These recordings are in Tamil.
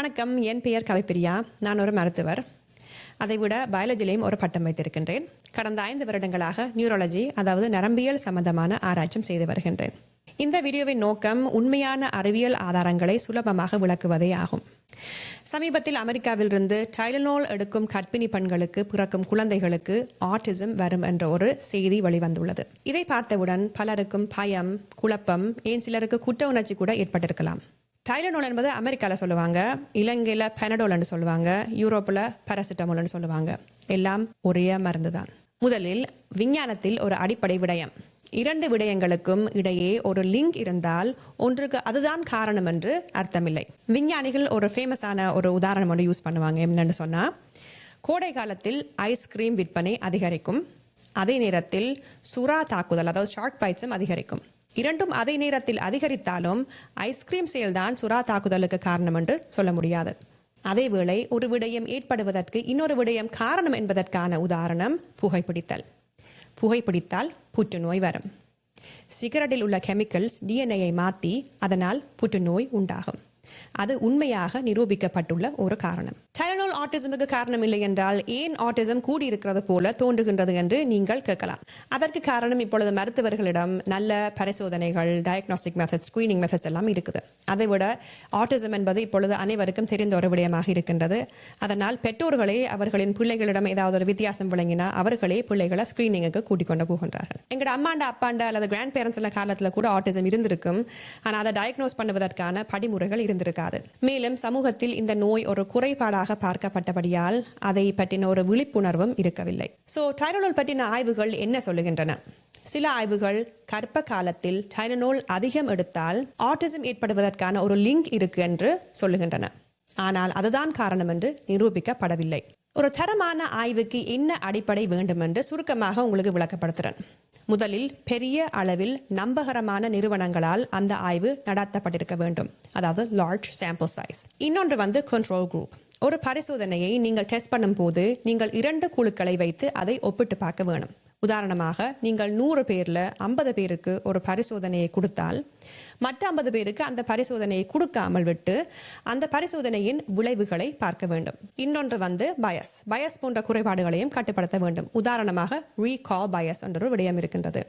வணக்கம். என் பெயர் கவிப்பிரியா. நான் ஒரு மருத்துவர். அதைவிட பயாலஜிலையும் ஒரு பட்டம் வைத்திருக்கின்றேன். கடந்த ஐந்து வருடங்களாக நியூரோலஜி அதாவது நரம்பியல் சம்பந்தமான ஆராய்ச்சியும் செய்து வருகின்றேன். இந்த வீடியோவின் நோக்கம் உண்மையான அறிவியல் ஆதாரங்களை சுலபமாக விளக்குவதே ஆகும். சமீபத்தில் அமெரிக்காவிலிருந்து டைலனோல் எடுக்கும் கர்ப்பிணி பெண்களுக்கு பிறக்கும் குழந்தைகளுக்கு ஆட்டிசம் வரும் என்ற ஒரு செய்தி வெளிவந்துள்ளது. இதை பார்த்தவுடன் பலருக்கும் பயம் குழப்பம் ஏன் சிலருக்கு குற்ற உணர்ச்சி கூட ஏற்பட்டிருக்கலாம். டைலனோல் என்பது அமெரிக்காவில் சொல்லுவாங்க இலங்கையில் பெனடோல்னு சொல்லுவாங்க யூரோப்பில் பாராசிட்டமோல்னு சொல்லுவாங்க. எல்லாம் ஒரே மருந்து தான் முதலில் விஞ்ஞானத்தில் ஒரு அடிப்படை விடயம். இரண்டு விடயங்களுக்கும் இடையே ஒரு லிங்க் இருந்தால் ஒன்றுக்கு அதுதான் காரணம் என்று அர்த்தமில்லை. விஞ்ஞானிகள் ஒரு ஃபேமஸான ஒரு உதாரணம் ஒன்று யூஸ் பண்ணுவாங்க என்னென்னு சொன்னால் கோடை காலத்தில் ஐஸ்கிரீம் விற்பனை அதிகரிக்கும். அதே நேரத்தில் சுறா தாக்குதல் அதாவது ஷார்க் பைட்ஸும் அதிகரிக்கும். இரண்டும் அதே நேரத்தில் அதிகரித்தாலும் ஐஸ்கிரீம் செயல்தான் சுறா தாக்குதலுக்கு காரணம் என்று சொல்ல முடியாது. அதேவேளை ஒரு விடயம் ஏற்படுவதற்கு இன்னொரு விடயம் காரணம் என்பதற்கான உதாரணம் புகைப்பிடித்தல். புகைப்பிடித்தால் புற்றுநோய் வரும். சிகரெட்டில் உள்ள கெமிக்கல்ஸ் டிஎன்ஏயை மாற்றி அதனால் புற்றுநோய் உண்டாகும். அது உண்மையாக நிரூபிக்கப்பட்டுள்ள ஒரு காரணம். ஆட்டிசமுக்கு காரணம் இல்லை என்றால் ஏன் ஆட்டிசம் கூடியிருக்கிறது போல தோன்றுகின்றது என்று நீங்கள் கேட்கலாம். அதற்கு காரணம் இப்பொழுது மருத்துவர்களிடம் நல்ல பரிசோதனைகள் டயக்னாஸ்டிக் மெத்தட் ஸ்கிரீனிங் மெத்தட்ஸ் எல்லாம் இருக்குது. அதை விட ஆட்டிசம் என்பது இப்பொழுது அனைவருக்கும் தெரிந்த ஒரு விடயமாக இருக்கின்றது. அதனால் பெற்றோர்களே அவர்களின் பிள்ளைகளிடம் ஏதாவது ஒரு வித்தியாசம் விளங்கினா அவர்களே பிள்ளைகளை ஸ்கிரீனிங்குக்கு கூட்டிக் கொண்டு போகின்றார்கள். எங்களோட அம்மாண்ட அப்பாண்ட அல்லது கிராண்ட் பேரண்ட்ஸ் எல்லாம் காலத்தில் கூட ஆட்டிசம் இருந்திருக்கும். ஆனால் அதை டயக்னோஸ் பண்ணுவதற்கான படிமுறைகள் இருந்திருக்காது. மேலும் சமூகத்தில் இந்த நோய் ஒரு குறைபாடாக பார்க்க பார்க்கப்பட்டபடியால் அதை பற்றின ஒரு விழிப்புணர்வும் இருக்கவில்லை. ஸோ டைரனோல் பற்றின ஆய்வுகள் என்ன சொல்லுகின்றன? சில ஆய்வுகள் கர்ப்ப காலத்தில் டைனனோல் அதிகம் எடுத்தால் ஆட்டிசம் ஏற்படுவதற்கான ஒரு லிங்க் இருக்கு என்று சொல்லுகின்றன. ஆனால் அதுதான் காரணம் என்று நிரூபிக்கப்படவில்லை. ஒரு தரமான ஆய்வுக்கு என்ன அடிப்படை வேண்டும் என்று சுருக்கமாக உங்களுக்கு விளக்கப்படுத்துகிறேன் முதலில் பெரிய அளவில் நம்பகரமான நிறுவனங்களால் அந்த ஆய்வு நடத்தப்பட்டிருக்க வேண்டும். அதாவது லார்ஜ் சாம்பிள் சைஸ் இன்னொன்று வந்து கண்ட்ரோல் குரூப் ஒரு பரிசோதனையை நீங்கள் டெஸ்ட் பண்ணும்போது நீங்கள் இரண்டு குழுக்களை வைத்து அதை ஒப்பிட்டு பார்க்க வேணும். உதாரணமாக நீங்கள் நூறு பேரில் ஐம்பது பேருக்கு ஒரு பரிசோதனையை கொடுத்தால் மற்ற ஐம்பது பேருக்கு அந்த பரிசோதனையை கொடுக்காமல் விட்டு அந்த பரிசோதனையின் விளைவுகளை பார்க்க வேண்டும். இன்னொன்று வந்து பயஸ் பயஸ் போன்ற குறைபாடுகளையும் கட்டுப்படுத்த வேண்டும். உதாரணமாக ரீகால் பயஸ் என்ற ஒரு விடயம் இருக்கின்றது.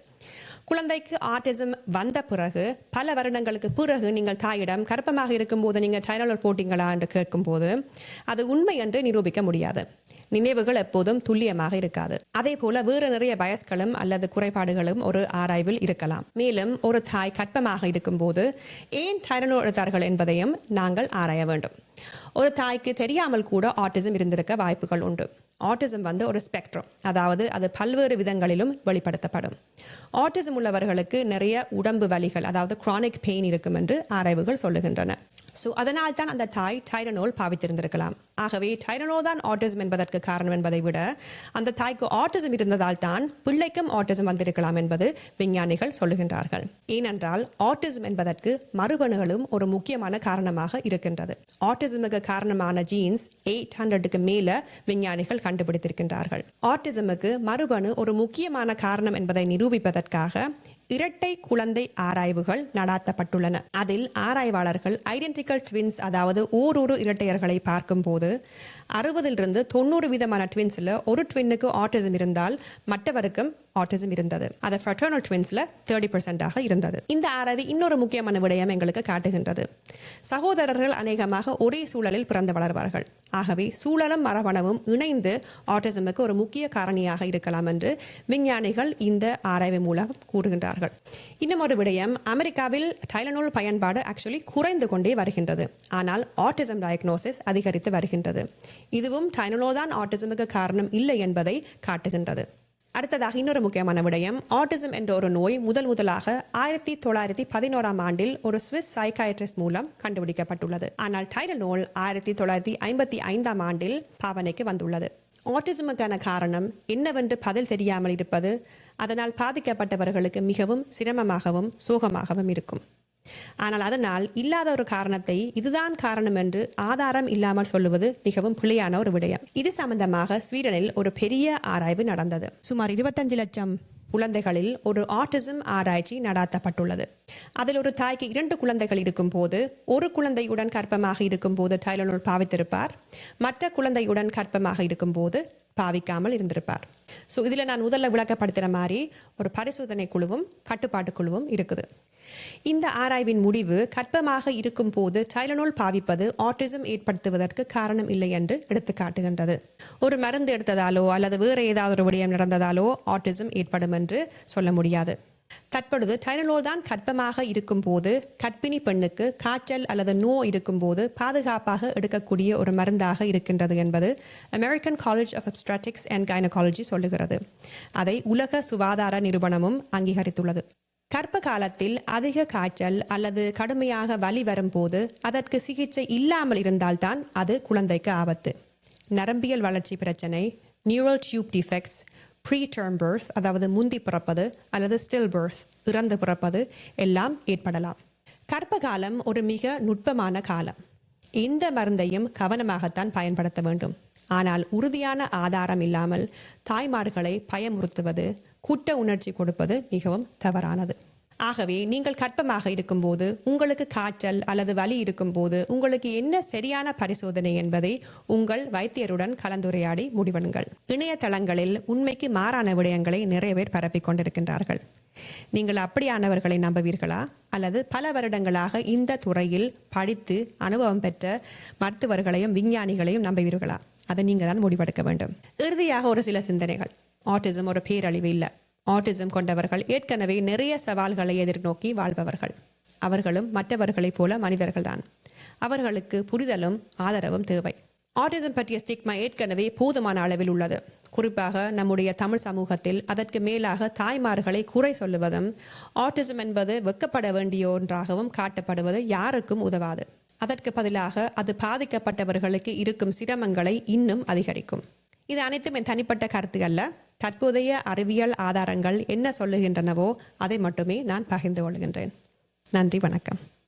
குழந்தைக்கு ஆர்டிசம் வந்த பிறகு பல வருடங்களுக்கு பிறகு நீங்கள் தாயிடம் கர்ப்பமாக இருக்கும்போது நீங்கள் டைனலர் போட்டிங்களா என்று கேட்கும்போது அது உண்மை என்று நிரூபிக்க முடியாது. நினைவுகள் எப்போதும் துல்லியமாக இருக்காது. அதே போல வேறு நிறைய பயஸ்களும் அல்லது குறைபாடுகளும் ஒரு ஆராய்வில் இருக்கலாம். மேலும் ஒரு தாய் கற்பமாக இருக்கும்போது ஏன் டைரனோ எடுத்தார்கள் என்பதையும் நாங்கள் ஆராய வேண்டும். ஒரு தாய்க்கு தெரியாமல் கூட ஆட்டிசம் இருந்திருக்க வாய்ப்புகள் உண்டு. ஆட்டிசம் வந்து ஒரு ஸ்பெக்ட்ரம் அதாவது அது பல்வேறு விதங்களிலும் வெளிப்படுத்தப்படும். ஆட்டிசம் உள்ளவர்களுக்கு நிறைய உடம்பு வலிகள் அதாவது குரானிக் பெயின் இருக்கும் என்று ஆராய்வுகள் சொல்லுகின்றன. ஸோ அதனால் தான் அந்த தாய் டைரனோல் பாவித்திருந்திருக்கலாம். ஆகவே டைரனோ தான் ஆட்டிசம் என்பதற்கு காரணம் என்பதை விட அந்த தாய்க்கு ஆட்டிசம் இருந்ததால் தான் பிள்ளைக்கும் ஆட்டிசம் வந்திருக்கலாம் என்பது விஞ்ஞானிகள் சொல்லுகின்றார்கள். ஏனென்றால் ஆட்டிசம் என்பதற்கு மறுபணுகளும் ஒரு முக்கியமான காரணமாக இருக்கின்றது. ஆட்டிசமுக்கு காரணமான ஜீன்ஸ் எயிட் ஹண்ட்ரடுக்கு மேலே விஞ்ஞானிகள் கண்டுபிடித்திருக்கின்றார்கள். ஆட்டிசமுக்கு மறுபணு ஒரு முக்கியமான காரணம் என்பதை நிரூபிப்பதற்காக இரட்டை குழந்தை ஆராய்வுகள் நடாத்தப்பட்டுள்ளன. அதில் ஆராய்வாளர்கள் ஐடென்டிக்கல் ட்வின்ஸ் அதாவது ஊரூரு இரட்டையர்களை பார்க்கும்போது அறுபதிலிருந்து தொண்ணூறு விதமான ட்வின்ஸில் ஒரு ட்வின்னுக்கு ஆட்டிசம் இருந்தால் மற்றவருக்கும் ஆட்டிசம் இருந்தது. அது ஃப்ரட்டர்னல் ட்வின்ஸில் தேர்ட்டி பர்சன்டாக இருந்தது. இந்த ஆராய்வு இன்னொரு முக்கியமான விடயம் எங்களுக்கு காட்டுகின்றது. சகோதரர்கள் அநேகமாக ஒரே சூழலில் பிறந்து வளர்வார்கள். ஆகவே சூழலும் மரபணவும் இணைந்து ஆட்டிசமுக்கு ஒரு முக்கிய காரணியாக இருக்கலாம் என்று விஞ்ஞானிகள் இந்த ஆராய்வு மூலம் கூறுகின்றார்கள். இன்னும் ஒரு விடயம் அமெரிக்காவில் டைலனோல் பயன்பாடு ஆக்சுவலி குறைந்து கொண்டே வருகின்றது. ஆனால் ஆட்டிசம் டயக்னோசிஸ் அதிகரித்து வருகின்றது. இதுவும் டைனலோ தான் ஆட்டிசமுக்கு காரணம் இல்லை என்பதை காட்டுகின்றது. அடுத்ததாக இன்னொரு முக்கியமான விடயம். ஆட்டிசம் என்ற ஒரு நோய் முதல் முதலாக ஆயிரத்தி தொள்ளாயிரத்தி பதினோராம் ஆண்டில் ஒரு சுவிஸ் சைக்காய்ட்ரிஸ்ட் மூலம் கண்டுபிடிக்கப்பட்டுள்ளது. ஆனால் டைடனோல் ஆயிரத்தி தொள்ளாயிரத்தி ஐம்பத்தி ஐந்தாம் ஆண்டில் பாவனைக்கு வந்துள்ளது. ஆட்டிசமுக்கான காரணம் என்னவென்று பதில் தெரியாமல் இருப்பது அதனால் பாதிக்கப்பட்டவர்களுக்கு மிகவும் சிரமமாகவும் சோகமாகவும் இருக்கும். ஆனால் அதனால் இல்லாத ஒரு காரணத்தை இதுதான் காரணம் என்று ஆதாரம் இல்லாமல் சொல்லுவது மிகவும் பிழையான ஒரு விடயம். இது சம்பந்தமாக ஸ்வீடனில் ஒரு பெரிய ஆராய்வு நடந்தது. சுமார் இருபத்தஞ்சு லட்சம் குழந்தைகளில் ஒரு ஆட்டிசம் ஆராய்ச்சி நடாத்தப்பட்டுள்ளது. அதில் ஒரு தாய்க்கு இரண்டு குழந்தைகள் இருக்கும்போது ஒரு குழந்தையுடன் கர்ப்பமாக இருக்கும்போது டைலனோல் பாவித்திருப்பார். மற்ற குழந்தையுடன் கர்ப்பமாக இருக்கும்போது பாவிக்காமல் இருந்திருப்பார். ஸோ இதில் நான் முதல்ல விளக்கப்படுத்துகிற மாதிரி ஒரு பரிசோதனை குழுவும் கட்டுப்பாட்டு குழுவும் இருக்குது. இந்த ஆராய்வின் முடிவு கற்பமாக இருக்கும் போது டைலனோல் பாவிப்பது ஆட்டிசம் ஏற்படுத்துவதற்கு காரணம் இல்லை என்று எடுத்து காட்டுகின்றது. ஒரு மருந்து எடுத்ததாலோ அல்லது வேறு ஏதாவது ஒரு விடயம் நடந்ததாலோ ஆட்டிசம் ஏற்படும் என்று சொல்ல முடியாது. தற்பொழுது டைனலோல் தான் கற்பமாக இருக்கும்போது கர்ப்பிணி பெண்ணுக்கு காய்ச்சல் அல்லது நோ இருக்கும்போது பாதுகாப்பாக எடுக்கக்கூடிய ஒரு மருந்தாக இருக்கின்றது என்பது American college of obstetrics and gynaecology சொல்லுகிறது. அதை உலக சுகாதார நிறுவனமும் அங்கீகரித்துள்ளது. கர்ப்ப காலத்தில் அதிக காய்ச்சல் அல்லது கடுமையாக வலி வரும்போது அதற்கு சிகிச்சை இல்லாமல் இருந்தால்தான் அது குழந்தைக்கு ஆபத்து. நரம்பியல் வளர்ச்சி பிரச்சனை neural tube defects preterm birth அதாவது முந்தி பிறப்பது அல்லது ஸ்டில் பர்த் இறந்து பிறப்பது எல்லாம் ஏற்படலாம். கர்ப்ப காலம் ஒரு மிக நுட்பமான காலம். இந்த மருந்தையும் கவனமாகத்தான் பயன்படுத்த வேண்டும். ஆனால் உறுதியான ஆதாரம் இல்லாமல் தாய்மார்களை பயமுறுத்துவது குற்ற உணர்ச்சி கொடுப்பது மிகவும் தவறானது. ஆகவே நீங்கள் கற்பமாக இருக்கும்போது உங்களுக்கு காய்ச்சல் அல்லது வலி இருக்கும்போது உங்களுக்கு என்ன சரியான பரிசோதனை என்பதை உங்கள் வைத்தியருடன் கலந்துரையாடி முடிவெடுங்கள். இணையதளங்களில் உண்மைக்கு மாறான விடயங்களை நிறைய பேர் பரப்பிக் கொண்டிருக்கின்றார்கள். நீங்கள் அப்படியானவர்களை நம்புவீர்களா? அல்லது பல வருடங்களாக இந்த துறையில் படித்து அனுபவம் பெற்ற மருத்துவர்களையும் விஞ்ஞானிகளையும் நம்புவீர்களா? அதை நீங்கள் தான் முடிவெடுக்க வேண்டும். இறுதியாக ஒரு சில சிந்தனைகள். ஆட்டிசம் ஒரு பேரழிவு இல்லை. ஆட்டிசம் கொண்டவர்கள் ஏற்கனவே நிறைய சவால்களை எதிர்நோக்கி வாழ்பவர்கள். அவர்களும் மற்றவர்களைப் போல மனிதர்கள்தான். அவர்களுக்கு புரிதலும் ஆதரவும் தேவை. ஆட்டிசம் பற்றிய ஸ்டிக்மா ஏற்கனவே போதுமான அளவில் உள்ளது. குறிப்பாக நம்முடைய தமிழ் சமூகத்தில் அதற்கு மேலாக தாய்மார்களை குறை சொல்லுவதும் ஆட்டிசம் என்பது வெக்கப்பட வேண்டிய ஒன்றாகவும் காட்டப்படுவது யாருக்கும் உதவாது. அதற்கு பதிலாக அது பாதிக்கப்பட்டவர்களுக்கு இருக்கும் சிரமங்களை இன்னும் அதிகரிக்கும். இது அனைத்தும் என் தனிப்பட்ட கருத்து அல்ல. தற்போதைய அறிவியல் ஆதாரங்கள் என்ன சொல்லுகின்றனவோ அதை மட்டுமே நான் பகிர்ந்து கொள்கின்றேன். நன்றி வணக்கம்.